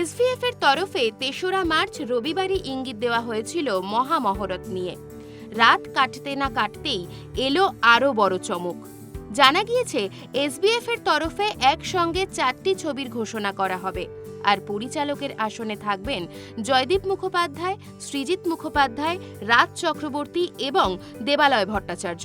SVF এর তরফে তেসরা মার্চ রবিবারই ইঙ্গিত দেওয়া হয়েছিল মহামহরত নিয়ে। রাত কাটতে না কাটতেই এলো আরও বড় চমক। জানা গিয়েছে এসবিএফ এর তরফে একসঙ্গে চারটি ছবির ঘোষণা করা হবে। আর পরিচালকের আসনে থাকবেন জয়দীপ মুখোপাধ্যায় সৃজিত মুখোপাধ্যায়, রাজ চক্রবর্তী এবং দেবালয় ভট্টাচার্য।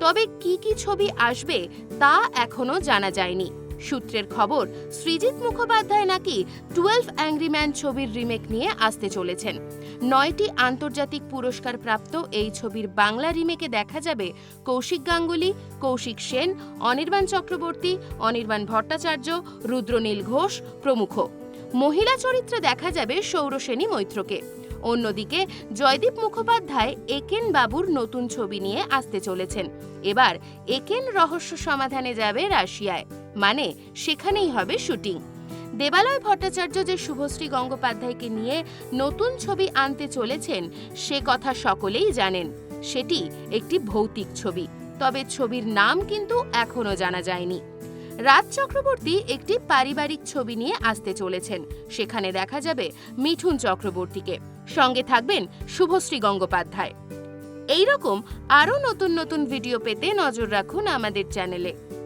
তবে কি কি ছবি আসবে তা এখনও জানা যায়নি। সূত্রের খবর, সৃজিত মুখোপাধ্যায় নাকি টুয়েলভ অ্যাংরি ম্যান ছবির রিমেক নিয়ে আসতে চলেছেন। নয়টি আন্তর্জাতিক পুরস্কার প্রাপ্ত এই ছবির বাংলা রিমেকে দেখা যাবে কৌশিক গাঙ্গুলি, কৌশিক সেন, অনির্বাণ চক্রবর্তী, অনির্বাণ ভট্টাচার্য, রুদ্রনীল ঘোষ প্রমুখ। মহিলা চরিত্রে দেখা যাবে সৌরসেনী মৈত্রকে। অন্যদিকে, জয়দীপ মুখোপাধ্যায় একেন বাবুর নতুন ছবি নিয়ে আসতে চলেছেন। এবার একেন রহস্য সমাধানে যাবে রাশিয়ায়। মানে সেখানেই হবে শুটিং। দেবালয় ভট্টাচার্য যে শুভশ্রী গঙ্গোপাধ্যায়কে নিয়ে নতুন ছবি আনতে চলেছেন, সে কথা সকলেই জানেন। সেটি একটি ভৌতিক ছবি, তবে ছবির নাম কিন্তু এখনও জানা যায়নি। রাজ চক্রবর্তী একটি পারিবারিক ছবি নিয়ে আসতে চলেছেন, সেখানে দেখা যাবে মিঠুন চক্রবর্তীকে। সঙ্গে থাকবেন শুভশ্রী গঙ্গোপাধ্যায়। এইরকম আরও নতুন নতুন ভিডিও পেতে নজর রাখুন আমাদের চ্যানেলে।